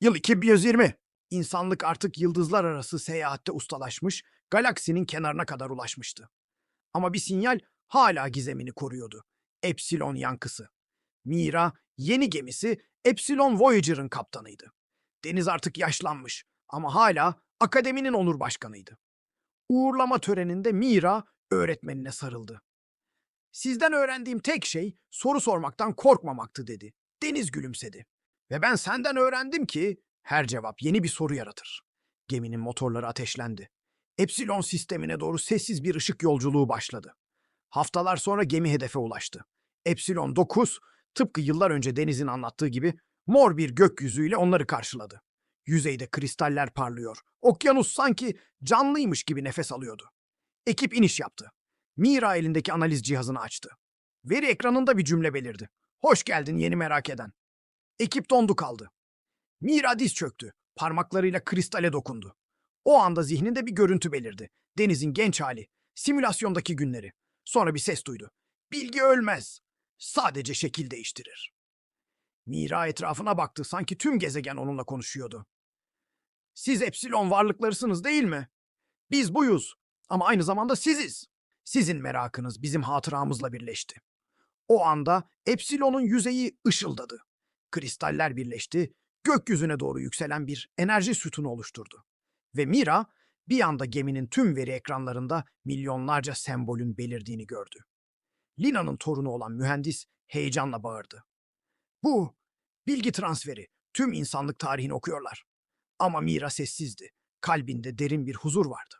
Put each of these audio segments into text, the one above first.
Yıl 2120. İnsanlık artık yıldızlar arası seyahatte ustalaşmış, galaksinin kenarına kadar ulaşmıştı. Ama bir sinyal hala gizemini koruyordu. Epsilon yankısı. Mira, yeni gemisi Epsilon Voyager'ın kaptanıydı. Deniz artık yaşlanmış ama hala akademinin onur başkanıydı. Uğurlama töreninde Mira öğretmenine sarıldı. Sizden öğrendiğim tek şey soru sormaktan korkmamaktı dedi. Deniz gülümsedi. Ve ben senden öğrendim ki her cevap yeni bir soru yaratır. Geminin motorları ateşlendi. Epsilon sistemine doğru sessiz bir ışık yolculuğu başladı. Haftalar sonra gemi hedefe ulaştı. Epsilon 9, tıpkı yıllar önce Deniz'in anlattığı gibi mor bir gökyüzüyle onları karşıladı. Yüzeyde kristaller parlıyor. Okyanus sanki canlıymış gibi nefes alıyordu. Ekip iniş yaptı. Mira elindeki analiz cihazını açtı. Veri ekranında bir cümle belirdi. Hoş geldin yeni merak eden. Ekip dondu kaldı. Mira diz çöktü. Parmaklarıyla kristale dokundu. O anda zihninde bir görüntü belirdi. Deniz'in genç hali, simülasyondaki günleri. Sonra bir ses duydu. Bilgi ölmez. Sadece şekil değiştirir. Mira etrafına baktı. Sanki tüm gezegen onunla konuşuyordu. Siz Epsilon varlıklarısınız değil mi? Biz buyuz. Ama aynı zamanda siziz. Sizin merakınız bizim hatıramızla birleşti. O anda Epsilon'un yüzeyi ışıldadı. Kristaller birleşti, gökyüzüne doğru yükselen bir enerji sütunu oluşturdu. Ve Mira bir anda geminin tüm veri ekranlarında milyonlarca sembolün belirdiğini gördü. Lina'nın torunu olan mühendis heyecanla bağırdı. Bu, bilgi transferi, tüm insanlık tarihini okuyorlar. Ama Mira sessizdi. Kalbinde derin bir huzur vardı.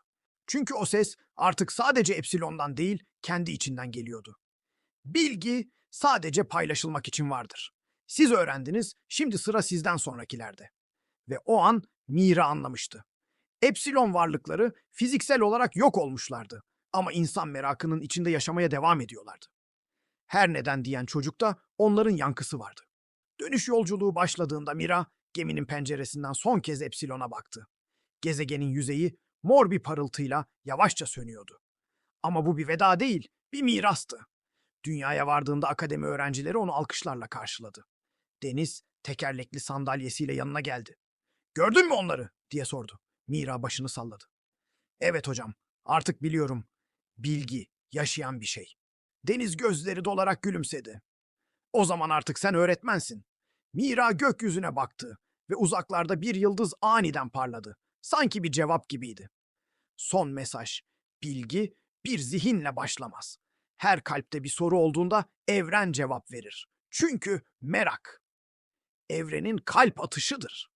Çünkü o ses artık sadece Epsilon'dan değil, kendi içinden geliyordu. Bilgi sadece paylaşılmak için vardır. Siz öğrendiniz, şimdi sıra sizden sonrakilerde. Ve o an Mira anlamıştı. Epsilon varlıkları fiziksel olarak yok olmuşlardı ama insan merakının içinde yaşamaya devam ediyorlardı. Her neden diyen çocukta onların yankısı vardı. Dönüş yolculuğu başladığında Mira geminin penceresinden son kez Epsilon'a baktı. Gezegenin yüzeyi mor bir parıltıyla yavaşça sönüyordu. Ama bu bir veda değil, bir mirastı. Dünyaya vardığında akademi öğrencileri onu alkışlarla karşıladı. Deniz tekerlekli sandalyesiyle yanına geldi. Gördün mü onları? diye sordu. Mira başını salladı. Evet hocam, artık biliyorum. Bilgi, yaşayan bir şey. Deniz gözleri dolarak gülümsedi. O zaman artık sen öğretmensin. Mira gökyüzüne baktı ve uzaklarda bir yıldız aniden parladı. Sanki bir cevap gibiydi. Son mesaj, bilgi bir zihinle başlamaz. Her kalpte bir soru olduğunda evren cevap verir. Çünkü merak evrenin kalp atışıdır.